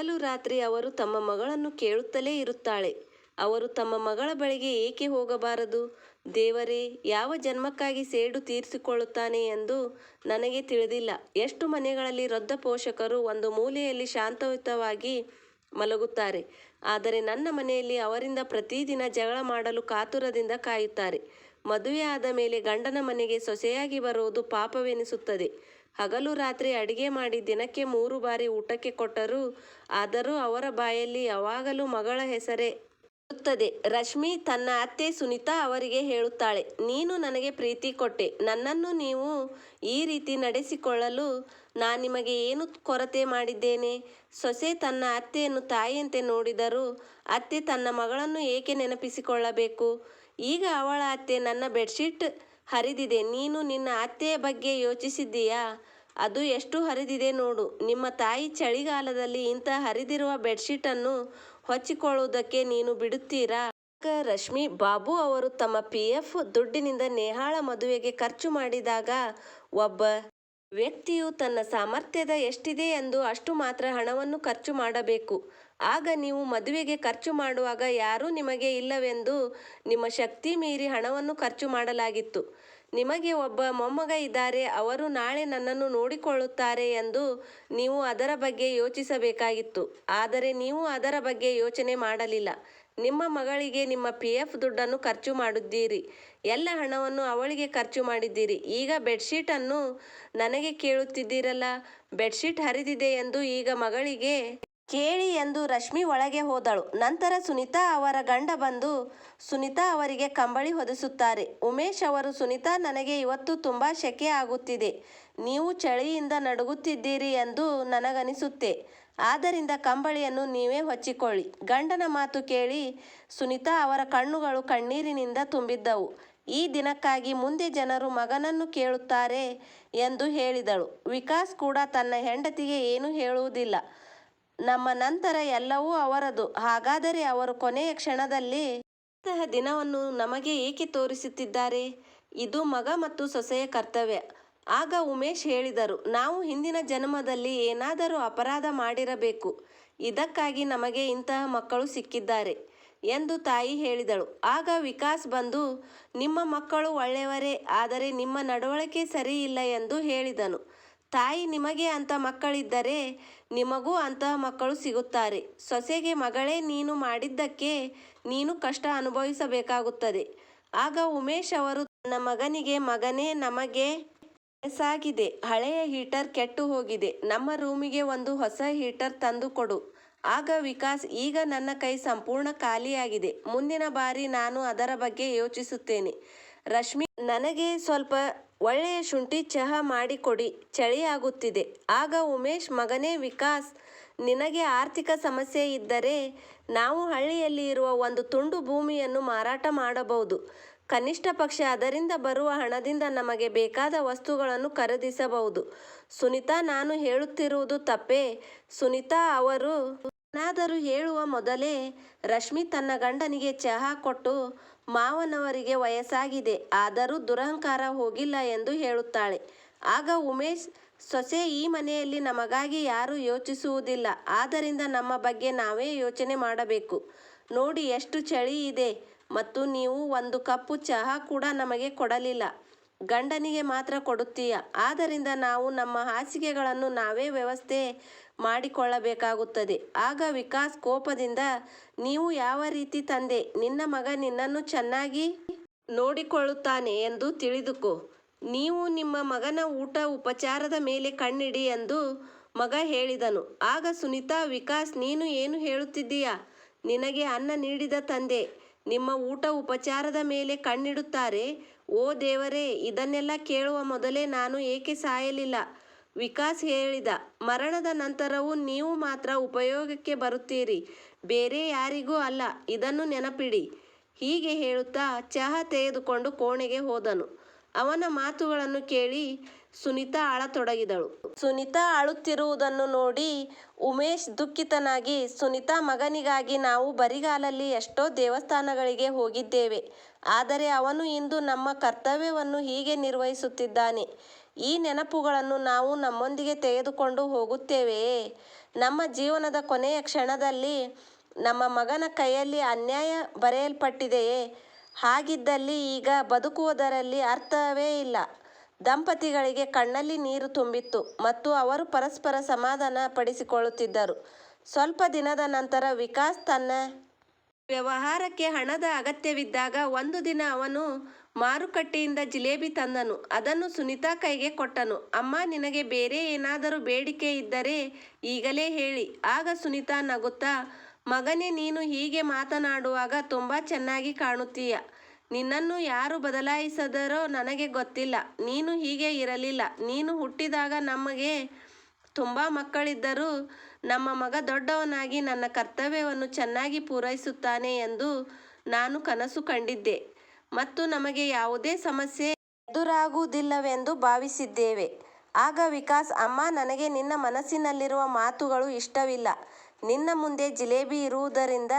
ಹಗಲು ರಾತ್ರಿ ಅವರು ತಮ್ಮ ಮಗಳನ್ನು ಕೇಳುತ್ತಲೇ ಇರುತ್ತಾಳೆ. ಅವರು ತಮ್ಮ ಮಗಳ ಬಳಿಗೆ ಏಕೆ ಹೋಗಬಾರದು? ದೇವರೇ, ಯಾವ ಜನ್ಮಕ್ಕಾಗಿ ಸೇಡು ತೀರಿಸಿಕೊಳ್ಳುತ್ತಾನೆ ಎಂದು ನನಗೆ ತಿಳಿದಿಲ್ಲ. ಎಷ್ಟು ಮನೆಗಳಲ್ಲಿ ವೃದ್ಧ ಪೋಷಕರು ಒಂದು ಮೂಲೆಯಲ್ಲಿ ಶಾಂತಯುತವಾಗಿ ಮಲಗುತ್ತಾರೆ. ಆದರೆ ನನ್ನ ಮನೆಯಲ್ಲಿ ಅವರಿಂದ ಪ್ರತಿದಿನ ಜಗಳ ಮಾಡಲು ಕಾತುರದಿಂದ ಕಾಯುತ್ತಾರೆ. ಮದುವೆಯಾದ ಮೇಲೆ ಗಂಡನ ಮನೆಗೆ ಸೊಸೆಯಾಗಿ ಬರುವುದು ಪಾಪವೆನಿಸುತ್ತದೆ. ಹಗಲು ರಾತ್ರಿ ಅಡಿಗೆ ಮಾಡಿ ದಿನಕ್ಕೆ ಮೂರು ಬಾರಿ ಊಟಕ್ಕೆ ಕೊಟ್ಟರೂ ಆದರೂ ಅವರ ಬಾಯಲ್ಲಿ ಯಾವಾಗಲೂ ಮಗಳ ಹೆಸರೇ ಇರುತ್ತದೆ ರಶ್ಮಿ ತನ್ನ ಅತ್ತೆ ಸುನೀತಾ ಅವರಿಗೆ ಹೇಳುತ್ತಾಳೆ. ನೀನು ನನಗೆ ಪ್ರೀತಿ ಕೊಟ್ಟೆ. ನನ್ನನ್ನು ನೀವು ಈ ರೀತಿ ನಡೆಸಿಕೊಳ್ಳಲು ನಾನು ನಾನಿಮಗೆ ಏನು ಕೊರತೆ ಮಾಡಿದ್ದೇನೆ? ಸೊಸೆ ತನ್ನ ಅತ್ತೆಯನ್ನು ತಾಯಿಯಂತೆ ನೋಡಿದರೂ ಅತ್ತೆ ತನ್ನ ಮಗಳನ್ನು ಏಕೆ ನೆನಪಿಸಿಕೊಳ್ಳಬೇಕು? ಈಗ ಅವಳ ಅತ್ತೆ ನನ್ನ ಬೆಡ್ಶೀಟ್ ಹರಿದಿದೆ ನೀನು ನಿನ್ನ ಅತ್ತೆಯ ಬಗ್ಗೆ ಯೋಚಿಸಿದ್ದೀಯಾ? ಅದು ಎಷ್ಟು ಹರಿದಿದೆ ನೋಡು. ನಿಮ್ಮ ತಾಯಿ ಚಳಿಗಾಲದಲ್ಲಿ ಇಂಥ ಹರಿದಿರುವ ಬೆಡ್ಶೀಟನ್ನು ಹೊಚ್ಚಿಕೊಳ್ಳುವುದಕ್ಕೆ ನೀನು ಬಿಡುತ್ತೀರಾ? ರಶ್ಮಿ, ಬಾಬು ಅವರು ತಮ್ಮ ಪಿಎಫ್ ದುಡ್ಡಿನಿಂದ ನೇಹಾಳ ಮದುವೆಗೆ ಖರ್ಚು ಮಾಡಿದಾಗ ಒಬ್ಬ ವ್ಯಕ್ತಿಯು ತನ್ನ ಸಾಮರ್ಥ್ಯದ ಎಷ್ಟಿದೆ ಎಂದು ಅಷ್ಟು ಮಾತ್ರ ಹಣವನ್ನು ಖರ್ಚು ಮಾಡಬೇಕು. ಆಗ ನೀವು ಮದುವೆಗೆ ಖರ್ಚು ಮಾಡುವಾಗ ಯಾರೂ ನಿಮಗೆ ಇಲ್ಲವೆಂದು ನಿಮ್ಮ ಶಕ್ತಿ ಮೀರಿ ಹಣವನ್ನು ಖರ್ಚು ಮಾಡಲಾಗಿತ್ತು. ನಿಮಗೆ ಒಬ್ಬ ಮೊಮ್ಮಗ ಇದ್ದಾರೆ, ಅವರು ನಾಳೆ ನನ್ನನ್ನು ನೋಡಿಕೊಳ್ಳುತ್ತಾರೆ ಎಂದು ನೀವು ಅದರ ಬಗ್ಗೆ ಯೋಚಿಸಬೇಕಾಗಿತ್ತು. ಆದರೆ ನೀವು ಅದರ ಬಗ್ಗೆ ಯೋಚನೆ ಮಾಡಲಿಲ್ಲ. ನಿಮ್ಮ ಮಗಳಿಗೆ ನಿಮ್ಮ ಪಿ ಎಫ್ ದುಡ್ಡನ್ನು ಖರ್ಚು ಮಾಡಿದ್ದೀರಿ. ಎಲ್ಲ ಹಣವನ್ನು ಅವಳಿಗೆ ಖರ್ಚು ಮಾಡಿದ್ದೀರಿ. ಈಗ ಬೆಡ್ಶೀಟನ್ನು ನನಗೆ ಕೇಳುತ್ತಿದ್ದೀರಲ್ಲ? ಬೆಡ್ಶೀಟ್ ಹರಿದಿದೆ ಎಂದು ಈಗ ಮಗಳಿಗೆ ಕೇಳಿ ಎಂದು ರಶ್ಮಿ ಒಳಗೆ ಹೋದಳು. ನಂತರ ಸುನಿತಾ ಅವರ ಗಂಡ ಬಂದು ಸುನಿತಾ ಅವರಿಗೆ ಕಂಬಳಿ ಹೊದಿಸುತ್ತಾರೆ. ಉಮೇಶ್ ಅವರು, ಸುನಿತಾ, ನನಗೆ ಇವತ್ತು ತುಂಬ ಶೆಕೆ ಆಗುತ್ತಿದೆ. ನೀವು ಚಳಿಯಿಂದ ನಡುಗುತ್ತಿದ್ದೀರಿ ಎಂದು ನನಗನಿಸುತ್ತೆ. ಆದ್ದರಿಂದ ಕಂಬಳಿಯನ್ನು ನೀವೇ ಹೊಚ್ಚಿಕೊಳ್ಳಿ. ಗಂಡನ ಮಾತು ಕೇಳಿ ಸುನಿತಾ ಅವರ ಕಣ್ಣುಗಳು ಕಣ್ಣೀರಿನಿಂದ ತುಂಬಿದ್ದವು. ಈ ದಿನಕ್ಕಾಗಿ ಮುಂದೆ ಜನರು ಮಗನನ್ನು ಕೇಳುತ್ತಾರೆ ಎಂದು ಹೇಳಿದಳು. ವಿಕಾಸ್ ಕೂಡ ತನ್ನ ಹೆಂಡತಿಗೆ ಏನೂ ಹೇಳುವುದಿಲ್ಲ. ನಮ್ಮ ನಂತರ ಎಲ್ಲವೂ ಅವರದು. ಹಾಗಾದರೆ ಅವರು ಕೊನೆಯ ಕ್ಷಣದಲ್ಲಿ ಇಂತಹ ದಿನವನ್ನು ನಮಗೆ ಏಕೆ ತೋರಿಸುತ್ತಿದ್ದಾರೆ? ಇದು ಮಗ ಮತ್ತು ಸೊಸೆಯ ಕರ್ತವ್ಯ. ಆಗ ಉಮೇಶ್ ಹೇಳಿದರು. ನಾವು ಹಿಂದಿನ ಜನ್ಮದಲ್ಲಿ ಏನಾದರೂ ಅಪರಾಧ ಮಾಡಿರಬೇಕು. ಇದಕ್ಕಾಗಿ ನಮಗೆ ಇಂತಹ ಮಕ್ಕಳು ಸಿಕ್ಕಿದ್ದಾರೆ ಎಂದು ತಾಯಿ ಹೇಳಿದಳು. ಆಗ ವಿಕಾಸ್ ಬಂದು, ನಿಮ್ಮ ಮಕ್ಕಳು ಒಳ್ಳೆಯವರೇ, ಆದರೆ ನಿಮ್ಮ ನಡವಳಿಕೆ ಸರಿಯಿಲ್ಲ ಎಂದು ಹೇಳಿದನು. ತಾಯಿ ನಿಮಗೆ ಅಂತ ಮಕ್ಕಳಿದ್ದರೆ ನಿಮಗೂ ಅಂತಹ ಮಕ್ಕಳು ಸಿಗುತ್ತಾರೆ. ಸೊಸೆಗೆ ಮಗಳೇ, ನೀನು ಮಾಡಿದ್ದಕ್ಕೆ ನೀನು ಕಷ್ಟ ಅನುಭವಿಸಬೇಕಾಗುತ್ತದೆ. ಆಗ ಉಮೇಶ್ ಅವರು ನನ್ನ ಮಗನಿಗೆ, ಮಗನೇ, ನಮಗೆ ವಯಸ್ಸಾಗಿದೆ. ಹಳೆಯ ಹೀಟರ್ ಕೆಟ್ಟು ಹೋಗಿದೆ. ನಮ್ಮ ರೂಮಿಗೆ ಒಂದು ಹೊಸ ಹೀಟರ್ ತಂದು ಕೊಡು. ಆಗ ವಿಕಾಸ್, ಈಗ ನನ್ನ ಕೈ ಸಂಪೂರ್ಣ ಖಾಲಿಯಾಗಿದೆ. ಮುಂದಿನ ಬಾರಿ ನಾನು ಅದರ ಬಗ್ಗೆ ಯೋಚಿಸುತ್ತೇನೆ. ರಶ್ಮಿ, ನನಗೆ ಸ್ವಲ್ಪ ಒಳ್ಳೆಯ ಶುಂಠಿ ಚಹಾ ಮಾಡಿಕೊಡಿ, ಚಳಿಯಾಗುತ್ತಿದೆ. ಆಗ ಉಮೇಶ್, ಮಗನೇ ವಿಕಾಸ್, ನಿನಗೆ ಆರ್ಥಿಕ ಸಮಸ್ಯೆ ಇದ್ದರೆ ನಾವು ಹಳ್ಳಿಯಲ್ಲಿ ಇರುವ ಒಂದು ತುಂಡು ಭೂಮಿಯನ್ನು ಮಾರಾಟ ಮಾಡಬಹುದು. ಕನಿಷ್ಠ ಪಕ್ಷ ಅದರಿಂದ ಬರುವ ಹಣದಿಂದ ನಮಗೆ ಬೇಕಾದ ವಸ್ತುಗಳನ್ನು ಖರೀದಿಸಬಹುದು. ಸುನಿತಾ, ನಾನು ಹೇಳುತ್ತಿರುವುದು ತಪ್ಪೇ? ಸುನಿತಾ ಅವರು ಏನಾದರೂ ಹೇಳುವ ಮೊದಲೇ ರಶ್ಮಿ ತನ್ನ ಗಂಡನಿಗೆ ಚಹಾ ಕೊಟ್ಟು ಮಾವನವರಿಗೆ ವಯಸ್ಸಾಗಿದೆ. ಆದರೂ ದುರಹಂಕಾರ ಹೋಗಿಲ್ಲ ಎಂದು ಹೇಳುತ್ತಾಳೆ. ಆಗ ಉಮೇಶ್, ಸೊಸೆ, ಈ ಮನೆಯಲ್ಲಿ ನಮಗಾಗಿ ಯಾರೂ ಯೋಚಿಸುವುದಿಲ್ಲ. ಆದ್ದರಿಂದ ನಮ್ಮ ಬಗ್ಗೆ ನಾವೇ ಯೋಚನೆ ಮಾಡಬೇಕು. ನೋಡಿ, ಎಷ್ಟು ಚಳಿ ಇದೆ, ಮತ್ತು ನೀವು ಒಂದು ಕಪ್ಪು ಚಹಾ ಕೂಡ ನಮಗೆ ಕೊಡಲಿಲ್ಲ. ಗಂಡನಿಗೆ ಮಾತ್ರ ಕೊಡುತ್ತೀಯ. ಆದ್ದರಿಂದ ನಾವು ನಮ್ಮ ಹಾಸಿಗೆಗಳನ್ನು ನಾವೇ ವ್ಯವಸ್ಥೆ ಮಾಡಿಕೊಳ್ಳಬೇಕಾಗುತ್ತದೆ. ಆಗ ವಿಕಾಸ್ ಕೋಪದಿಂದ, ನೀವು ಯಾವ ರೀತಿ ತಂದೆ? ನಿನ್ನ ಮಗ ನಿನ್ನನ್ನು ಚೆನ್ನಾಗಿ ನೋಡಿಕೊಳ್ಳುತ್ತಾನೆ ಎಂದು ತಿಳಿದುಕೋ. ನೀವು ನಿಮ್ಮ ಮಗನ ಊಟ ಉಪಚಾರದ ಮೇಲೆ ಕಣ್ಣಿಡಿ ಎಂದು ಮಗ ಹೇಳಿದನು. ಆಗ ಸುನಿತಾ, ವಿಕಾಸ್, ನೀನು ಏನು ಹೇಳುತ್ತಿದ್ದೀಯಾ? ನಿನಗೆ ಅನ್ನ ನೀಡಿದ ತಂದೆ ನಿಮ್ಮ ಊಟ ಉಪಚಾರದ ಮೇಲೆ ಕಣ್ಣಿಡುತ್ತಾರೆ? ಓ ದೇವರೇ, ಇದನ್ನೆಲ್ಲ ಕೇಳುವ ಮೊದಲೇ ನಾನು ಏಕೆ ಸಾಯಲಿಲ್ಲ? ವಿಕಾಸ್ ಹೇಳಿದ. ಮರಣದ ನಂತರವೂ ನೀವು ಮಾತ್ರ ಉಪಯೋಗಕ್ಕೆ ಬರುತ್ತೀರಿ. ಬೇರೆ ಯಾರಿಗೂ ಅಲ್ಲ. ಇದನ್ನು ನೆನಪಿಡಿ. ಹೀಗೆ ಹೇಳುತ್ತಾ ಚಹಾ ತೆಗೆದುಕೊಂಡು ಕೋಣೆಗೆ ಹೋದನು. ಅವನ ಮಾತುಗಳನ್ನು ಕೇಳಿ ಸುನಿತಾ ಆಳತೊಡಗಿದಳು ಸುನಿತಾ ಅಳುತ್ತಿರುವುದನ್ನು ನೋಡಿ ಉಮೇಶ್ ದುಃಖಿತನಾಗಿ, ಸುನಿತಾ, ಮಗನಿಗಾಗಿ ನಾವು ಬರಿಗಾಲಲ್ಲಿ ಎಷ್ಟೋ ದೇವಸ್ಥಾನಗಳಿಗೆ ಹೋಗಿದ್ದೇವೆ. ಆದರೆ ಅವನು ಇಂದು ನಮ್ಮ ಕರ್ತವ್ಯವನ್ನು ಹೀಗೆ ನಿರ್ವಹಿಸುತ್ತಿದ್ದಾನೆ. ಈ ನೆನಪುಗಳನ್ನು ನಾವು ನಮ್ಮೊಂದಿಗೆ ತೆಗೆದುಕೊಂಡು ಹೋಗುತ್ತೇವೆಯೇ ನಮ್ಮ ಜೀವನದ ಕೊನೆಯ ಕ್ಷಣದಲ್ಲಿ ನಮ್ಮ ಮಗನ ಕೈಯಲ್ಲಿ ಅನ್ಯಾಯ ಬರೆಯಲ್ಪಟ್ಟಿದೆಯೇ ಹಾಗಿದ್ದಲ್ಲಿ ಈಗ ಬದುಕುವುದರಲ್ಲಿ ಅರ್ಥವೇ ಇಲ್ಲ. ದಂಪತಿಗಳಿಗೆ ಕಣ್ಣಲ್ಲಿ ನೀರು ತುಂಬಿತ್ತು ಮತ್ತು ಅವರು ಪರಸ್ಪರ ಸಮಾಧಾನ ಪಡಿಸಿಕೊಳ್ಳುತ್ತಿದ್ದರು. ಸ್ವಲ್ಪ ದಿನದ ನಂತರ ವಿಕಾಸ್ ತನ್ನ ವ್ಯವಹಾರಕ್ಕೆ ಹಣದ ಅಗತ್ಯವಿದ್ದಾಗ ಒಂದು ದಿನ ಅವನು ಮಾರುಕಟ್ಟೆಯಿಂದ ಜಿಲೇಬಿ ತಂದನು. ಅದನ್ನು ಸುನಿತಾ ಕೈಗೆ ಕೊಟ್ಟನು. ಅಮ್ಮ, ನಿನಗೆ ಬೇರೆ ಏನಾದರೂ ಬೇಡಿಕೆ ಇದ್ದರೆ ಈಗಲೇ ಹೇಳಿ. ಆಗ ಸುನಿತಾ ನಗುತ್ತಾ ಮಗನೇ, ನೀನು ಹೀಗೆ ಮಾತನಾಡುವಾಗ ತುಂಬ ಚೆನ್ನಾಗಿ ಕಾಣುತ್ತೀಯ. ನಿನ್ನನ್ನು ಯಾರು ಬದಲಾಯಿಸಿದರೋ ನನಗೆ ಗೊತ್ತಿಲ್ಲ. ನೀನು ಹೀಗೆ ಇರಲಿಲ್ಲ. ನೀನು ಹುಟ್ಟಿದಾಗ ನಮಗೆ ತುಂಬ ಮಕ್ಕಳಿದ್ದರೂ ನಮ್ಮ ಮಗ ದೊಡ್ಡವನಾಗಿ ನನ್ನ ಕರ್ತವ್ಯವನ್ನು ಚೆನ್ನಾಗಿ ಪೂರೈಸುತ್ತಾನೆ ಎಂದು ನಾನು ಕನಸು ಕಂಡಿದ್ದೆ. ಮತ್ತು ನಮಗೆ ಯಾವುದೇ ಸಮಸ್ಯೆ ಎದುರಾಗುವುದಿಲ್ಲವೆಂದು ಭಾವಿಸಿದ್ದೇವೆ. ಆಗ ವಿಕಾಸ್, ಅಮ್ಮ, ನನಗೆ ನಿನ್ನ ಮನಸ್ಸಿನಲ್ಲಿರುವ ಮಾತುಗಳು ಇಷ್ಟವಿಲ್ಲ. ನಿನ್ನ ಮುಂದೆ ಜಿಲೇಬಿ ಇರುವುದರಿಂದ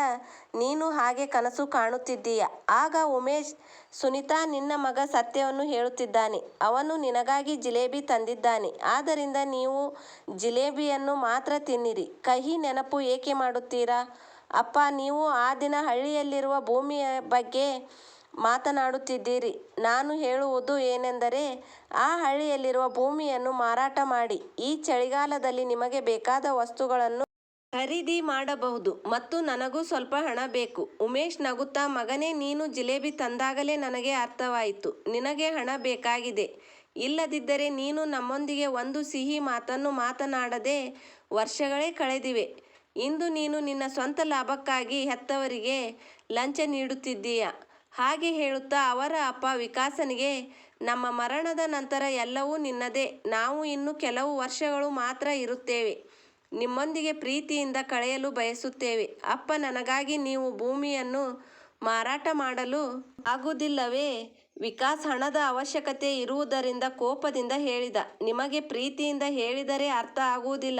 ನೀನು ಹಾಗೆ ಕನಸು ಕಾಣುತ್ತಿದ್ದೀಯ. ಆಗ ಉಮೇಶ್, ಸುನಿತಾ ನಿನ್ನ ಮಗ ಸತ್ಯವನ್ನು ಹೇಳುತ್ತಿದ್ದಾನೆ. ಅವನು ನಿನಗಾಗಿ ಜಿಲೇಬಿ ತಂದಿದ್ದಾನೆ. ಆದ್ದರಿಂದ ನೀವು ಜಿಲೇಬಿಯನ್ನು ಮಾತ್ರ ತಿನ್ನಿರಿ. ಕಹಿ ನೆನಪು ಏಕೆ ಮಾಡುತ್ತೀರಾ? ಅಪ್ಪ, ನೀವು ಆ ದಿನ ಹಳ್ಳಿಯಲ್ಲಿರುವ ಭೂಮಿಯ ಬಗ್ಗೆ ಮಾತನಾಡುತ್ತಿದ್ದೀರಿ. ನಾನು ಹೇಳುವುದು ಏನೆಂದರೆ, ಆ ಹಳ್ಳಿಯಲ್ಲಿರುವ ಭೂಮಿಯನ್ನು ಮಾರಾಟ ಮಾಡಿ. ಈ ಚಳಿಗಾಲದಲ್ಲಿ ನಿಮಗೆ ಬೇಕಾದ ವಸ್ತುಗಳನ್ನು ಖರೀದಿ ಮಾಡಬಹುದು ಮತ್ತು ನನಗೂ ಸ್ವಲ್ಪ ಹಣ ಬೇಕು. ಉಮೇಶ್ ನಗುತ್ತಾ, ಮಗನೇ, ನೀನು ಜಿಲೇಬಿ ತಂದಾಗಲೇ ನನಗೆ ಅರ್ಥವಾಯಿತು. ನಿನಗೆ ಹಣ ಬೇಕಾಗಿದೆ. ಇಲ್ಲದಿದ್ದರೆ ನೀನು ನಮ್ಮೊಂದಿಗೆ ಒಂದು ಸಿಹಿ ಮಾತನ್ನು ಮಾತನಾಡದೆ ವರ್ಷಗಳೇ ಕಳೆದಿವೆ. ಇಂದು ನೀನು ನಿನ್ನ ಸ್ವಂತ ಲಾಭಕ್ಕಾಗಿ ಹೆತ್ತವರಿಗೆ ಲಂಚ ನೀಡುತ್ತಿದ್ದೀಯ? ಹಾಗೆ ಹೇಳುತ್ತಾ, ಅವರ ಅಪ್ಪ ವಿಕಾಸನಿಗೆ, ನಮ್ಮ ಮರಣದ ನಂತರ ಎಲ್ಲವೂ ನಿನ್ನದೇ. ನಾವು ಇನ್ನು ಕೆಲವು ವರ್ಷಗಳು ಮಾತ್ರ ಇರುತ್ತೇವೆ. ನಿಮ್ಮೊಂದಿಗೆ ಪ್ರೀತಿಯಿಂದ ಕಳೆಯಲು ಬಯಸುತ್ತೇವೆ. ಅಪ್ಪ, ನನಗಾಗಿ ನೀವು ಭೂಮಿಯನ್ನು ಮಾರಾಟ ಮಾಡಲು ಆಗುವುದಿಲ್ಲವೇ? ವಿಕಾಸ್ ಹಣದ ಅವಶ್ಯಕತೆ ಇರುವುದರಿಂದ ಕೋಪದಿಂದ ಹೇಳಿದ. ನಿಮಗೆ ಪ್ರೀತಿಯಿಂದ ಹೇಳಿದರೆ ಅರ್ಥ ಆಗುವುದಿಲ್ಲ.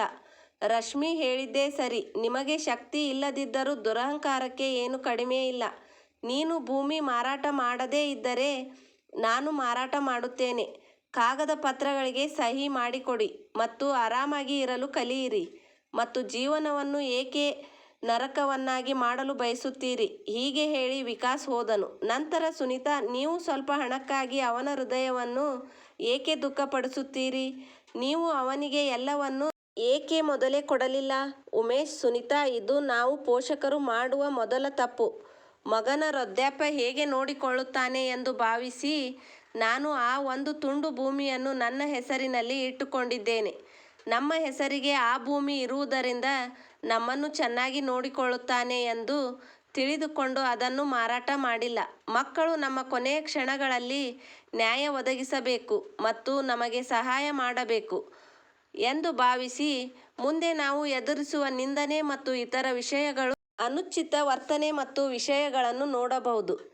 ರಶ್ಮಿ ಹೇಳಿದ್ದೇ ಸರಿ. ನಿಮಗೆ ಶಕ್ತಿ ಇಲ್ಲದಿದ್ದರೂ ದುರಹಂಕಾರಕ್ಕೆ ಏನು ಕಡಿಮೆ ಇಲ್ಲ. ನೀನು ಭೂಮಿ ಮಾರಾಟ ಮಾಡದೇ ಇದ್ದರೆ ನಾನು ಮಾರಾಟ ಮಾಡುತ್ತೇನೆ. ಕಾಗದ ಪತ್ರಗಳಿಗೆ ಸಹಿ ಮಾಡಿಕೊಡಿ ಮತ್ತು ಆರಾಮಾಗಿ ಇರಲು ಕಲಿಯಿರಿ. ಮತ್ತು ಜೀವನವನ್ನು ಏಕೆ ನರಕವನ್ನಾಗಿ ಮಾಡಲು ಬಯಸುತ್ತೀರಿ? ಹೀಗೆ ಹೇಳಿ ವಿಕಾಸ್ ಹೋದನು. ನಂತರ ಸುನಿತಾ, ನೀವು ಸ್ವಲ್ಪ ಹಣಕ್ಕಾಗಿ ಅವನ ಹೃದಯವನ್ನು ಏಕೆ ದುಃಖಪಡಿಸುತ್ತೀರಿ? ನೀವು ಅವನಿಗೆ ಎಲ್ಲವನ್ನು ಏಕೆ ಮೊದಲೇ ಕೊಡಲಿಲ್ಲ? ಉಮೇಶ್, ಸುನಿತಾ, ಇದು ನಾವು ಪೋಷಕರು ಮಾಡುವ ಮೊದಲ ತಪ್ಪು. ಮಗನ ವೃದ್ಧಾಪ್ಯ ಹೇಗೆ ನೋಡಿಕೊಳ್ಳುತ್ತಾನೆ ಎಂದು ಭಾವಿಸಿ ನಾನು ಆ ಒಂದು ತುಂಡು ಭೂಮಿಯನ್ನು ನನ್ನ ಹೆಸರಿನಲ್ಲಿ ಇಟ್ಟುಕೊಂಡಿದ್ದೇನೆ. ನಮ್ಮ ಹೆಸರಿಗೆ ಆ ಭೂಮಿ ಇರುವುದರಿಂದ ನಮ್ಮನ್ನು ಚೆನ್ನಾಗಿ ನೋಡಿಕೊಳ್ಳುತ್ತಾನೆ ಎಂದು ತಿಳಿದುಕೊಂಡು ಅದನ್ನು ಮಾರಾಟ ಮಾಡಿಲ್ಲ. ಮಕ್ಕಳು ನಮ್ಮ ಕೊನೆಯ ಕ್ಷಣಗಳಲ್ಲಿ ನ್ಯಾಯ ಒದಗಿಸಬೇಕು ಮತ್ತು ನಮಗೆ ಸಹಾಯ ಮಾಡಬೇಕು ಎಂದು ಭಾವಿಸಿ ಮುಂದೆ ನಾವು ಎದುರಿಸುವ ನಿಂದನೆ ಮತ್ತು ಇತರ ವಿಷಯಗಳು, ಅನುಚಿತ ವರ್ತನೆ ಮತ್ತು ವಿಷಯಗಳನ್ನು ನೋಡಬಹುದು.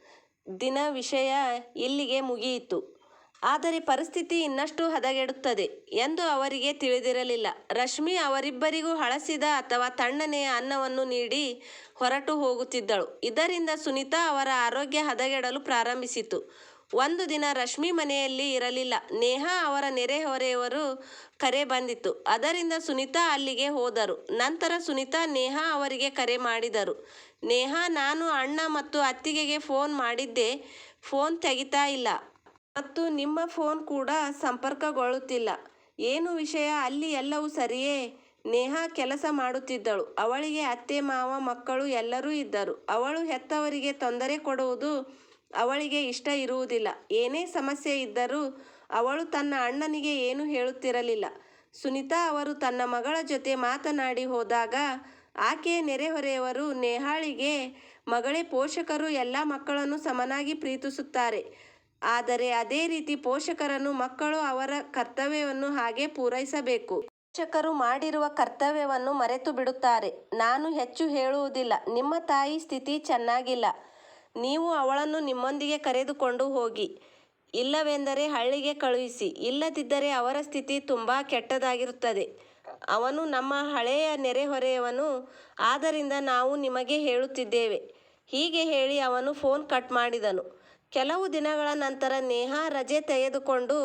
ದಿನ ವಿಷಯ ಇಲ್ಲಿಗೆ ಮುಗಿಯಿತು. ಆದರೆ ಪರಿಸ್ಥಿತಿ ಇನ್ನಷ್ಟು ಹದಗೆಡುತ್ತದೆ ಎಂದು ಅವರಿಗೆ ತಿಳಿದಿರಲಿಲ್ಲ. ರಶ್ಮಿ ಅವರಿಬ್ಬರಿಗೂ ಹಳಸಿದ ಅಥವಾ ತಣ್ಣನೆಯ ಅನ್ನವನ್ನು ನೀಡಿ ಹೊರಟು ಹೋಗುತ್ತಿದ್ದಳು. ಇದರಿಂದ ಸುನಿತಾ ಅವರ ಆರೋಗ್ಯ ಹದಗೆಡಲು ಪ್ರಾರಂಭಿಸಿತು. ಒಂದು ದಿನ ರಶ್ಮಿ ಮನೆಯಲ್ಲಿ ಇರಲಿಲ್ಲ. ನೇಹಾ ಅವರ ನೆರೆಹೊರೆಯವರು ಕರೆ ಬಂದಿತ್ತು. ಅದರಿಂದ ಸುನಿತಾ ಅಲ್ಲಿಗೆ ಹೋದರು. ನಂತರ ಸುನಿತಾ ನೇಹಾ ಅವರಿಗೆ ಕರೆ ಮಾಡಿದರು. ನೇಹಾ, ನಾನು ಅಣ್ಣ ಮತ್ತು ಅತ್ತಿಗೆಗೆ ಫೋನ್ ಮಾಡಿದ್ದೆ. ಫೋನ್ ತೆಗಿತಾ ಇಲ್ಲ. ಮತ್ತು ನಿಮ್ಮ ಫೋನ್ ಕೂಡ ಸಂಪರ್ಕಗೊಳ್ಳುತ್ತಿಲ್ಲ. ಏನು ವಿಷಯ? ಅಲ್ಲಿ ಎಲ್ಲವೂ ಸರಿಯೇ? ನೇಹಾ ಕೆಲಸ ಮಾಡುತ್ತಿದ್ದಳು. ಅವಳಿಗೆ ಅತ್ತೆ, ಮಾವ, ಮಕ್ಕಳು ಎಲ್ಲರೂ ಇದ್ದರು. ಅವಳು ಹೆತ್ತವರಿಗೆ ತೊಂದರೆ ಕೊಡುವುದು ಅವಳಿಗೆ ಇಷ್ಟ ಇರುವುದಿಲ್ಲ. ಏನೇ ಸಮಸ್ಯೆ ಇದ್ದರೂ ಅವಳು ತನ್ನ ಅಣ್ಣನಿಗೆ ಏನು ಹೇಳುತ್ತಿರಲಿಲ್ಲ. ಸುನಿತಾ ಅವರು ತನ್ನ ಮಗಳ ಜೊತೆ ಮಾತನಾಡಿ ಹೋದಾಗ ಆಕೆಯ ನೆರೆಹೊರೆಯವರು ನೇಹಾಳಿಗೆ ಮಗಳೇ, ಪೋಷಕರು ಎಲ್ಲ ಮಕ್ಕಳನ್ನು ಸಮನಾಗಿ ಪ್ರೀತಿಸುತ್ತಾರೆ. ಆದರೆ ಅದೇ ರೀತಿ ಪೋಷಕರನ್ನು ಮಕ್ಕಳು ಅವರ ಕರ್ತವ್ಯವನ್ನು ಹಾಗೆ ಪೂರೈಸಬೇಕು. ಪೋಷಕರು ಮಾಡಿರುವ ಕರ್ತವ್ಯವನ್ನು ಮರೆತು ಬಿಡುತ್ತಾರೆ. ನಾನು ಹೆಚ್ಚು ಹೇಳುವುದಿಲ್ಲ. ನಿಮ್ಮ ತಾಯಿ ಸ್ಥಿತಿ ಚೆನ್ನಾಗಿಲ್ಲ. ನೀವು ಅವಳನ್ನು ನಿಮ್ಮೊಂದಿಗೆ ಕರೆದುಕೊಂಡು ಹೋಗಿ. ಇಲ್ಲವೆಂದರೆ ಹಳ್ಳಿಗೆ ಕಳುಹಿಸಿ. ಇಲ್ಲದಿದ್ದರೆ ಅವರ ಸ್ಥಿತಿ ತುಂಬ ಕೆಟ್ಟದಾಗಿರುತ್ತದೆ. ಅವನು ನಮ್ಮ ಹಳೆಯ ನೆರೆಹೊರೆಯವನು. ಆದ್ದರಿಂದ ನಾವು ನಿಮಗೆ ಹೇಳುತ್ತಿದ್ದೇವೆ. ಹೀಗೆ ಹೇಳಿ ಅವನು ಫೋನ್ ಕಟ್ ಮಾಡಿದನು. ಕೆಲವು ದಿನಗಳ ನಂತರ ನೇಹಾ ರಜೆ ತೆಗೆದುಕೊಂಡು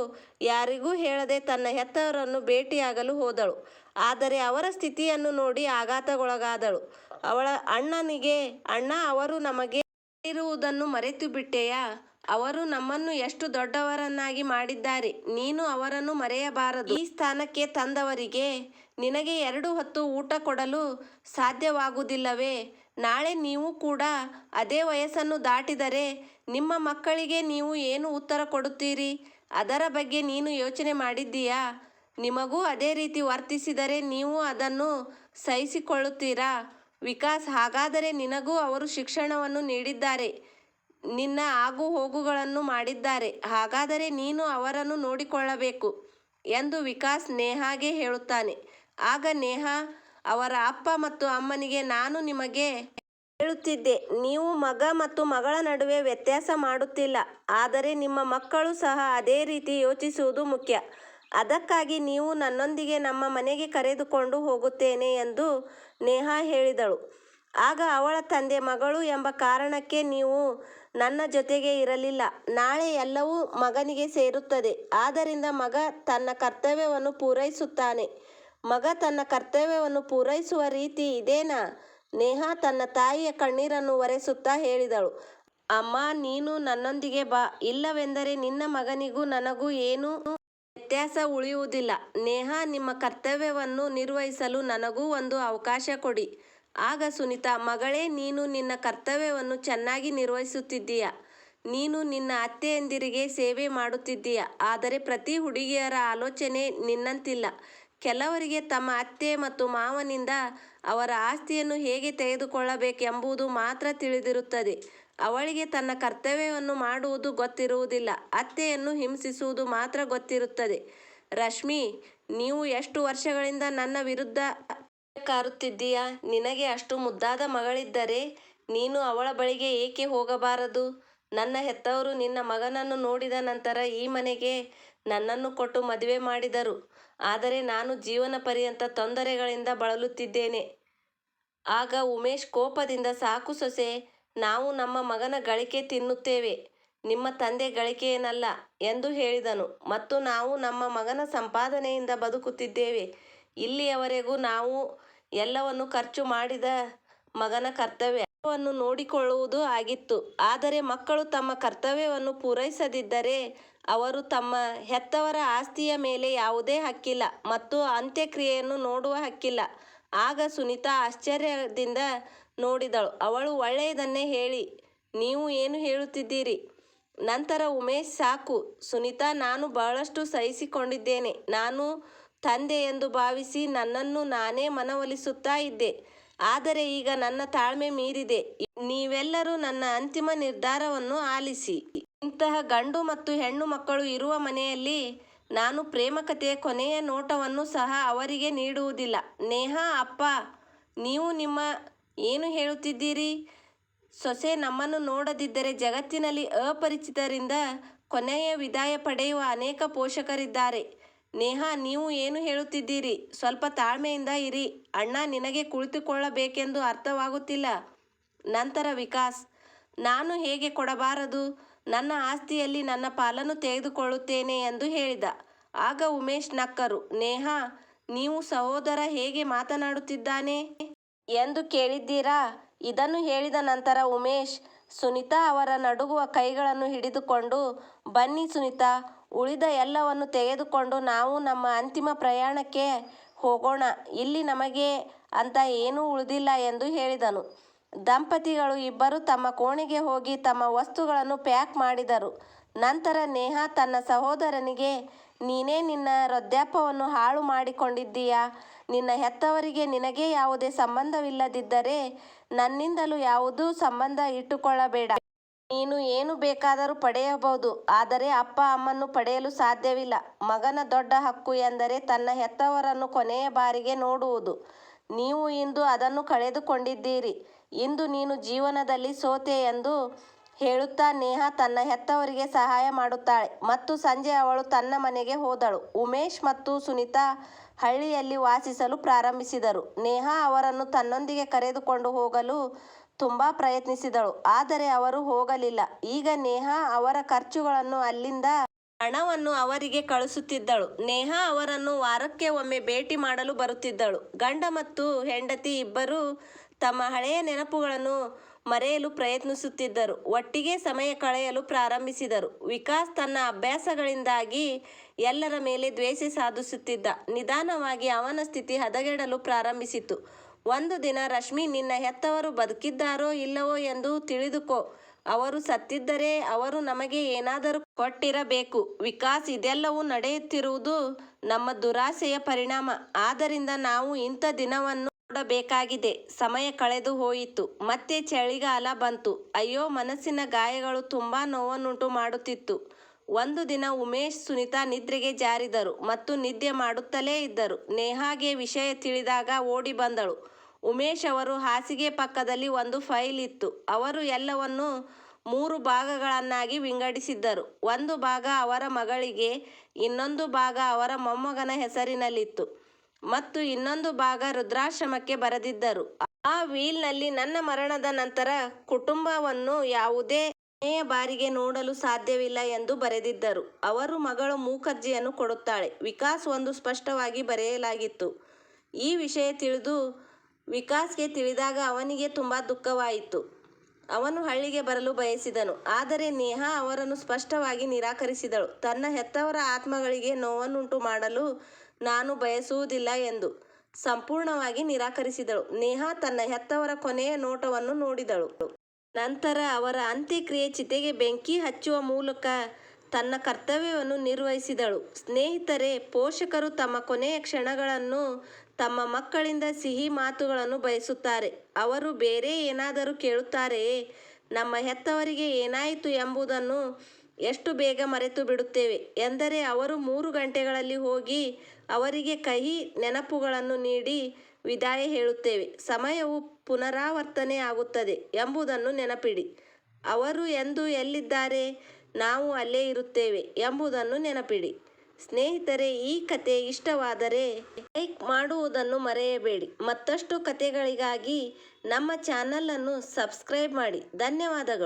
ಯಾರಿಗೂ ಹೇಳದೆ ತನ್ನ ಹೆತ್ತವರನ್ನು ಭೇಟಿಯಾಗಲು ಹೋದಳು. ಆದರೆ ಅವರ ಸ್ಥಿತಿಯನ್ನು ನೋಡಿ ಆಘಾತಗೊಳಗಾದಳು ಅವಳ ಅಣ್ಣನಿಗೆ, ಅಣ್ಣ ಅವರು ನಮಗೆ ಮಾಡಿರುವುದನ್ನು ಮರೆತುಬಿಟ್ಟೆಯಾ? ಅವರು ನಮ್ಮನ್ನು ಎಷ್ಟು ದೊಡ್ಡವರನ್ನಾಗಿ ಮಾಡಿದ್ದಾರೆ. ನೀನು ಅವರನ್ನು ಮರೆಯಬಾರದು. ಈ ಸ್ಥಾನಕ್ಕೆ ತಂದವರಿಗೆ ನಿನಗೆ ಎರಡು ಹೊತ್ತು ಊಟ ಕೊಡಲು ಸಾಧ್ಯವಾಗುವುದಿಲ್ಲವೇ? ನಾಳೆ ನೀವು ಕೂಡ ಅದೇ ವಯಸ್ಸನ್ನು ದಾಟಿದರೆ ನಿಮ್ಮ ಮಕ್ಕಳಿಗೆ ನೀವು ಏನು ಉತ್ತರ ಕೊಡುತ್ತೀರಿ? ಅದರ ಬಗ್ಗೆ ನೀನು ಯೋಚನೆ ಮಾಡಿದ್ದೀಯಾ? ನಿಮಗೂ ಅದೇ ರೀತಿ ವರ್ತಿಸಿದರೆ ನೀವು ಅದನ್ನು ಸಹಿಸಿಕೊಳ್ಳುತ್ತೀರಾ? ವಿಕಾಸ್, ಹಾಗಾದರೆ ನಿನಗೂ ಅವರು ಶಿಕ್ಷಣವನ್ನು ನೀಡಿದ್ದಾರೆ. ನಿನ್ನ ಆಗು ಹೋಗುಗಳನ್ನು ಮಾಡಿದ್ದಾರೆ. ಹಾಗಾದರೆ ನೀನು ಅವರನ್ನು ನೋಡಿಕೊಳ್ಳಬೇಕು ಎಂದು ವಿಕಾಸ್ ನೇಹಾಗೆ ಹೇಳುತ್ತಾನೆ. ಆಗ ನೇಹಾ, ಅವರ ಅಪ್ಪ ಮತ್ತು ಅಮ್ಮನಿಗೆ, ನಾನು ನಿಮಗೆ ಹೇಳುತ್ತಿದ್ದೆ. ನೀವು ಮಗ ಮತ್ತು ಮಗಳ ನಡುವೆ ವ್ಯತ್ಯಾಸ ಮಾಡುತ್ತಿಲ್ಲ. ಆದರೆ ನಿಮ್ಮ ಮಕ್ಕಳು ಸಹ ಅದೇ ರೀತಿ ಯೋಚಿಸುವುದು ಮುಖ್ಯ. ಅದಕ್ಕಾಗಿ ನೀವು ನನ್ನೊಂದಿಗೆ ನಮ್ಮ ಮನೆಗೆ ಕರೆದುಕೊಂಡು ಹೋಗುತ್ತೇನೆ ಎಂದು ನೇಹಾ ಹೇಳಿದಳು. ಆಗ ಅವಳ ತಂದೆ, ಮಗಳು ಎಂಬ ಕಾರಣಕ್ಕೆ ನೀವು ನನ್ನ ಜೊತೆಗೆ ಇರಲಿಲ್ಲ. ನಾಳೆ ಎಲ್ಲವೂ ಮಗನಿಗೆ ಸೇರುತ್ತದೆ. ಆದ್ದರಿಂದ ಮಗ ತನ್ನ ಕರ್ತವ್ಯವನ್ನು ಪೂರೈಸುತ್ತಾನೆ. ಮಗ ತನ್ನ ಕರ್ತವ್ಯವನ್ನು ಪೂರೈಸುವ ರೀತಿ ಇದೇನಾ? ನೇಹಾ ತನ್ನ ತಾಯಿಯ ಕಣ್ಣೀರನ್ನು ಒರೆಸುತ್ತಾ ಹೇಳಿದಳು. ಅಮ್ಮ, ನೀನು ನನ್ನೊಂದಿಗೆ ಬಾ. ಇಲ್ಲವೆಂದರೆ ನಿನ್ನ ಮಗನಿಗೂ ನನಗೂ ಏನೂ ವ್ಯತ್ಯಾಸ ಉಳಿಯುವುದಿಲ್ಲ. ನೇಹಾ ನಿಮ್ಮ ಕರ್ತವ್ಯವನ್ನು ನಿರ್ವಹಿಸಲು ನನಗೂ ಒಂದು ಅವಕಾಶ ಕೊಡಿ. ಆಗ ಸುನೀತಾ ಮಗಳೇ ನೀನು ನಿನ್ನ ಕರ್ತವ್ಯವನ್ನು ಚೆನ್ನಾಗಿ ನಿರ್ವಹಿಸುತ್ತಿದ್ದೀಯ. ನೀನು ನಿನ್ನ ಅತ್ತೆಯಂದಿರಿಗೆ ಸೇವೆ ಮಾಡುತ್ತಿದ್ದೀಯ. ಆದರೆ ಪ್ರತಿ ಹುಡುಗಿಯರ ಆಲೋಚನೆ ನಿನ್ನಂತಿಲ್ಲ. ಕೆಲವರಿಗೆ ತಮ್ಮ ಅತ್ತೆ ಮತ್ತು ಮಾವನಿಂದ ಅವರ ಆಸ್ತಿಯನ್ನು ಹೇಗೆ ತೆಗೆದುಕೊಳ್ಳಬೇಕೆಂಬುದು ಮಾತ್ರ ತಿಳಿದಿರುತ್ತದೆ. ಅವಳಿಗೆ ತನ್ನ ಕರ್ತವ್ಯವನ್ನು ಮಾಡುವುದು ಗೊತ್ತಿರುವುದಿಲ್ಲ. ಅತ್ತೆಯನ್ನು ಹಿಂಸಿಸುವುದು ಮಾತ್ರ ಗೊತ್ತಿರುತ್ತದೆ. ರಶ್ಮಿ, ನೀವು ಎಷ್ಟು ವರ್ಷಗಳಿಂದ ನನ್ನ ವಿರುದ್ಧ ಕಾರುತ್ತಿದ್ದೀಯಾ? ನಿನಗೆ ಅಷ್ಟು ಮುದ್ದಾದ ಮಗಳಿದ್ದರೆ ನೀನು ಅವಳ ಬಳಿಗೆ ಏಕೆ ಹೋಗಬಾರದು? ನನ್ನ ಹೆತ್ತವರು ನಿನ್ನ ಮಗನನ್ನು ನೋಡಿದ ನಂತರ ಈ ಮನೆಗೆ ನನ್ನನ್ನು ಕೊಟ್ಟು ಮದುವೆ ಮಾಡಿದರು. ಆದರೆ ನಾನು ಜೀವನ ಪರ್ಯಂತ ತೊಂದರೆಗಳಿಂದ ಬಳಲುತ್ತಿದ್ದೇನೆ. ಆಗ ಉಮೇಶ್ ಕೋಪದಿಂದ ಸಾಕು ಸೊಸೆ, ನಾವು ನಮ್ಮ ಮಗನ ಗಳಿಕೆ ತಿನ್ನುತ್ತೇವೆ. ನಿಮ್ಮ ತಂದೆ ಗಳಿಕೆಯೇನಲ್ಲ ಎಂದು ಹೇಳಿದನು. ಮತ್ತು ನಾವು ನಮ್ಮ ಮಗನ ಸಂಪಾದನೆಯಿಂದ ಬದುಕುತ್ತಿದ್ದೇವೆ. ಇಲ್ಲಿಯವರೆಗೂ ನಾವು ಎಲ್ಲವನ್ನೂ ಖರ್ಚು ಮಾಡಿದ ಮಗನ ಕರ್ತವ್ಯ ನೋಡಿಕೊಳ್ಳುವುದು ಆಗಿತ್ತು. ಆದರೆ ಮಕ್ಕಳು ತಮ್ಮ ಕರ್ತವ್ಯವನ್ನು ಪೂರೈಸದಿದ್ದರೆ ಅವರು ತಮ್ಮ ಹೆತ್ತವರ ಆಸ್ತಿಯ ಮೇಲೆ ಯಾವುದೇ ಹಕ್ಕಿಲ್ಲ ಮತ್ತು ಅಂತ್ಯಕ್ರಿಯೆಯನ್ನು ನೋಡುವ ಹಕ್ಕಿಲ್ಲ. ಆಗ ಸುನೀತಾ ಆಶ್ಚರ್ಯದಿಂದ ನೋಡಿದಳು. ಅವಳು ಒಳ್ಳೆಯದನ್ನೇ ಹೇಳಿ. ನೀವು ಏನು ಹೇಳುತ್ತಿದ್ದೀರಿ? ನಂತರ ಉಮೇಶ್ ಸಾಕು, ಸುನೀತಾ ನಾನು ಬಹಳಷ್ಟು ಸಹಿಸಿಕೊಂಡಿದ್ದೇನೆ. ನಾನು ತಂದೆ ಎಂದು ಭಾವಿಸಿ ನನ್ನನ್ನು ನಾನೇ ಮನವೊಲಿಸುತ್ತಾ ಇದ್ದೆ. ಆದರೆ ಈಗ ನನ್ನ ತಾಳ್ಮೆ ಮೀರಿದೆ. ನೀವೆಲ್ಲರೂ ನನ್ನ ಅಂತಿಮ ನಿರ್ಧಾರವನ್ನು ಆಲಿಸಿ. ಇಂತಹ ಗಂಡು ಮತ್ತು ಹೆಣ್ಣು ಮಕ್ಕಳು ಇರುವ ಮನೆಯಲ್ಲಿ ನಾನು ಪ್ರೇಮಕಥೆಯ ಕೊನೆಯ ನೋಟವನ್ನು ಸಹ ಅವರಿಗೆ ನೀಡುವುದಿಲ್ಲ. ನೇಹಾ ಅಪ್ಪ ನೀವು ನಿಮ್ಮ ಏನು ಹೇಳುತ್ತಿದ್ದೀರಿ? ಸೊಸೆ ನಮ್ಮನ್ನು ನೋಡದಿದ್ದರೆ ಜಗತ್ತಿನಲ್ಲಿ ಅಪರಿಚಿತರಿಂದ ಕೊನೆಯ ವಿದಾಯ ಪಡೆಯುವ ಅನೇಕ ಪೋಷಕರಿದ್ದಾರೆ. ನೇಹಾ ನೀವು ಏನು ಹೇಳುತ್ತಿದ್ದೀರಿ? ಸ್ವಲ್ಪ ತಾಳ್ಮೆಯಿಂದ ಇರಿ. ಅಣ್ಣ ನಿನಗೆ ಕುಳಿತುಕೊಳ್ಳಬೇಕೆಂದು ಅರ್ಥವಾಗುತ್ತಿಲ್ಲ. ನಂತರ ವಿಕಾಸ್, ನಾನು ಹೇಗೆ ಕೊಡಬಾರದು? ನನ್ನ ಆಸ್ತಿಯಲ್ಲಿ ನನ್ನ ಪಾಲನ್ನು ತೆಗೆದುಕೊಳ್ಳುತ್ತೇನೆ ಎಂದು ಹೇಳಿದ. ಆಗ ಉಮೇಶ್ ನಕ್ಕರು. ನೇಹಾ ನೀವು ಸಹೋದರ ಹೇಗೆ ಮಾತನಾಡುತ್ತಿದ್ದಾನೆ? ಎಂದು ಕೇಳಿದ್ದೀರಾ? ಇದನ್ನು ಹೇಳಿದ ನಂತರ ಉಮೇಶ್ ಸುನೀತಾ ಅವರ ನಡುಗುವ ಕೈಗಳನ್ನು ಹಿಡಿದುಕೊಂಡು, ಬನ್ನಿ ಸುನೀತಾ, ಉಳಿದ ಎಲ್ಲವನ್ನೂ ತೆಗೆದುಕೊಂಡು ನಾವು ನಮ್ಮ ಅಂತಿಮ ಪ್ರಯಾಣಕ್ಕೆ ಹೋಗೋಣ. ಇಲ್ಲಿ ನಮಗೆ ಅಂತ ಏನೂ ಉಳಿದಿಲ್ಲ ಎಂದು ಹೇಳಿದನು. ದಂಪತಿಗಳು ಇಬ್ಬರು ತಮ್ಮ ಕೋಣೆಗೆ ಹೋಗಿ ತಮ್ಮ ವಸ್ತುಗಳನ್ನು ಪ್ಯಾಕ್ ಮಾಡಿದರು. ನಂತರ ನೇಹಾ ತನ್ನ ಸಹೋದರನಿಗೆ, ನೀನೇ ನಿನ್ನ ವೃದ್ಧಾಪ್ಯವನ್ನು ಹಾಳು ಮಾಡಿಕೊಂಡಿದ್ದೀಯಾ, ನಿನ್ನ ಹೆತ್ತವರಿಗೆ ನಿನಗೆ ಯಾವುದೇ ಸಂಬಂಧವಿಲ್ಲದಿದ್ದರೆ ನನ್ನಿಂದಲೂ ಯಾವುದೂ ಸಂಬಂಧ ಇಟ್ಟುಕೊಳ್ಳಬೇಡ. ನೀನು ಏನು ಬೇಕಾದರೂ ಪಡೆಯಬಹುದು. ಆದರೆ ಅಪ್ಪ ಅಮ್ಮನ್ನು ಪಡೆಯಲು ಸಾಧ್ಯವಿಲ್ಲ. ಮಗನ ದೊಡ್ಡ ಹಕ್ಕು ಎಂದರೆ ತನ್ನ ಹೆತ್ತವರನ್ನು ಕೊನೆಯ ಬಾರಿಗೆ ನೋಡುವುದು. ನೀವು ಇಂದು ಅದನ್ನು ಕಳೆದುಕೊಂಡಿದ್ದೀರಿ. ಇಂದು ನೀನು ಜೀವನದಲ್ಲಿ ಸೋತೆ ಎಂದು ಹೇಳುತ್ತಾ ನೇಹಾ ತನ್ನ ಹೆತ್ತವರಿಗೆ ಸಹಾಯ ಮಾಡುತ್ತಾಳೆ. ಮತ್ತು ಸಂಜೆ ಅವಳು ತನ್ನ ಮನೆಗೆ ಹೋದಳು. ಉಮೇಶ್ ಮತ್ತು ಸುನೀತಾ ಹಳ್ಳಿಯಲ್ಲಿ ವಾಸಿಸಲು ಪ್ರಾರಂಭಿಸಿದರು. ನೇಹಾ ಅವರನ್ನು ತನ್ನೊಂದಿಗೆ ಕರೆದುಕೊಂಡು ಹೋಗಲು ತುಂಬ ಪ್ರಯತ್ನಿಸಿದಳು. ಆದರೆ ಅವರು ಹೋಗಲಿಲ್ಲ. ಈಗ ನೇಹಾ ಅವರ ಖರ್ಚುಗಳನ್ನು ಅಲ್ಲಿಂದ ಹಣವನ್ನು ಅವರಿಗೆ ಕಳಿಸುತ್ತಿದ್ದಳು. ನೇಹಾ ಅವರನ್ನು ವಾರಕ್ಕೆ ಒಮ್ಮೆ ಭೇಟಿ ಮಾಡಲು ಬರುತ್ತಿದ್ದಳು. ಗಂಡ ಮತ್ತು ಹೆಂಡತಿ ಇಬ್ಬರೂ ತಮ್ಮ ಹಳೆಯ ನೆನಪುಗಳನ್ನು ಮರೆಯಲು ಪ್ರಯತ್ನಿಸುತ್ತಿದ್ದರು. ಒಟ್ಟಿಗೆ ಸಮಯ ಕಳೆಯಲು ಪ್ರಾರಂಭಿಸಿದರು. ವಿಕಾಸ್ ತನ್ನ ಅಭ್ಯಾಸಗಳಿಂದಾಗಿ ಎಲ್ಲರ ಮೇಲೆ ದ್ವೇಷ ಸಾಧಿಸುತ್ತಿದ್ದ. ನಿಧಾನವಾಗಿ ಅವನ ಸ್ಥಿತಿ ಹದಗೆಡಲು ಪ್ರಾರಂಭಿಸಿತು. ಒಂದು ದಿನ, ರಶ್ಮಿ, ನಿನ್ನ ಹೆತ್ತವರು ಬದುಕಿದ್ದಾರೋ ಇಲ್ಲವೋ ಎಂದು ತಿಳಿದುಕೋ. ಅವರು ಸತ್ತಿದ್ದರೆ ಅವರು ನಮಗೆ ಏನಾದರೂ ಕೊಟ್ಟಿರಬೇಕು. ವಿಕಾಸ್, ಇದೆಲ್ಲವೂ ನಡೆಯುತ್ತಿರುವುದು ನಮ್ಮ ದುರಾಸೆಯ ಪರಿಣಾಮ. ಆದ್ದರಿಂದ ನಾವು ಇಂಥ ದಿನವನ್ನು ನೋಡಬೇಕಾಗಿದೆ ಸಮಯ ಕಳೆದು ಹೋಯಿತು. ಮತ್ತೆ ಚಳಿಗಾಲ ಬಂತು. ಅಯ್ಯೋ, ಮನಸ್ಸಿನ ಗಾಯಗಳು ತುಂಬಾ ನೋವನ್ನುಂಟು ಮಾಡುತ್ತಿತ್ತು. ಒಂದು ದಿನ ಉಮೇಶ್, ಸುನಿತಾ ನಿದ್ರೆಗೆ ಜಾರಿದರು ಮತ್ತು ನಿದ್ದೆ ಮಾಡುತ್ತಲೇ ಇದ್ದರು. ನೇಹಾಗೆ ವಿಷಯ ತಿಳಿದಾಗ ಓಡಿ ಬಂದಳು. ಉಮೇಶ್ ಅವರು ಹಾಸಿಗೆ ಪಕ್ಕದಲ್ಲಿ ಒಂದು ಫೈಲ್ ಇತ್ತು. ಅವರು ಎಲ್ಲವನ್ನು ಮೂರು ಭಾಗಗಳನ್ನಾಗಿ ವಿಂಗಡಿಸಿದ್ದರು. ಒಂದು ಭಾಗ ಅವರ ಮಗಳಿಗೆ, ಇನ್ನೊಂದು ಭಾಗ ಅವರ ಮೊಮ್ಮಗನ ಹೆಸರಿನಲ್ಲಿತ್ತು. ಮತ್ತು ಇನ್ನೊಂದು ಭಾಗ ರುದ್ರಾಶ್ರಮಕ್ಕೆ ಬರೆದಿದ್ದರು. ಆ ವೀಲ್ನಲ್ಲಿ ನನ್ನ ಮರಣದ ನಂತರ ಕುಟುಂಬವನ್ನು ಯಾವುದೇ ಕೊನೆಯ ಬಾರಿಗೆ ನೋಡಲು ಸಾಧ್ಯವಿಲ್ಲ ಎಂದು ಬರೆದಿದ್ದರು. ಅವರು ಮಗಳು ಮೂಕರ್ಜಿಯನ್ನು ಕೊಡುತ್ತಾಳೆ. ವಿಕಾಸ್ ಒಂದು ಸ್ಪಷ್ಟವಾಗಿ ಬರೆಯಲಾಗಿತ್ತು. ಈ ವಿಷಯ ತಿಳಿದು ವಿಕಾಸ್ಗೆ ತಿಳಿದಾಗ ಅವನಿಗೆ ತುಂಬ ದುಃಖವಾಯಿತು. ಅವನು ಹಳ್ಳಿಗೆ ಬರಲು ಬಯಸಿದನು. ಆದರೆ ನೇಹಾ ಅವರನ್ನು ಸ್ಪಷ್ಟವಾಗಿ ನಿರಾಕರಿಸಿದಳು. ತನ್ನ ಹೆತ್ತವರ ಆತ್ಮಗಳಿಗೆ ನೋವನ್ನುಂಟು ಮಾಡಲು ನಾನು ಬಯಸುವುದಿಲ್ಲ ಎಂದು ಸಂಪೂರ್ಣವಾಗಿ ನಿರಾಕರಿಸಿದಳು. ನೇಹಾ ತನ್ನ ಹೆತ್ತವರ ಕೊನೆಯ ನೋಟವನ್ನು ನೋಡಿದಳು. ನಂತರ ಅವರ ಅಂತ್ಯಕ್ರಿಯೆ ಚಿತೆಗೆ ಬೆಂಕಿ ಹಚ್ಚುವ ಮೂಲಕ ತನ್ನ ಕರ್ತವ್ಯವನ್ನು ನಿರ್ವಹಿಸಿದಳು. ಸ್ನೇಹಿತರೆ, ಪೋಷಕರು ತಮ್ಮ ಕೊನೆಯ ಕ್ಷಣಗಳನ್ನು ತಮ್ಮ ಮಕ್ಕಳಿಂದ ಸಿಹಿ ಮಾತುಗಳನ್ನು ಬಯಸುತ್ತಾರೆ. ಅವರು ಬೇರೆ ಏನಾದರೂ ಕೇಳುತ್ತಾರೆಯೇ? ನಮ್ಮ ಹೆತ್ತವರಿಗೆ ಏನಾಯಿತು ಎಂಬುದನ್ನು ಎಷ್ಟು ಬೇಗ ಮರೆತು ಬಿಡುತ್ತೇವೆ ಎಂದರೆ ಅವರು ಮೂರು ಗಂಟೆಗಳಲ್ಲಿ ಹೋಗಿ ಅವರಿಗೆ ಕಹಿ ನೆನಪುಗಳನ್ನು ನೀಡಿ ವಿದಾಯ ಹೇಳುತ್ತೇವೆ. ಸಮಯವು ಪುನರಾವರ್ತನೆ ಆಗುತ್ತದೆ ಎಂಬುದನ್ನು ನೆನಪಿಡಿ. ಅವರು ಎಂದು ಎಲ್ಲಿದ್ದಾರೆ? ನಾವು ಅಲ್ಲೇ ಇರುತ್ತೇವೆ ಎಂಬುದನ್ನು ನೆನಪಿಡಿ. ಸ್ನೇಹಿತರೆ, ಈ ಕತೆ ಇಷ್ಟವಾದರೆ ಲೈಕ್ ಮಾಡುವುದನ್ನು ಮರೆಯಬೇಡಿ. ಮತ್ತಷ್ಟು ಕತೆಗಳಿಗಾಗಿ ನಮ್ಮ ಚಾನಲನ್ನು ಸಬ್ಸ್ಕ್ರೈಬ್ ಮಾಡಿ. ಧನ್ಯವಾದಗಳು.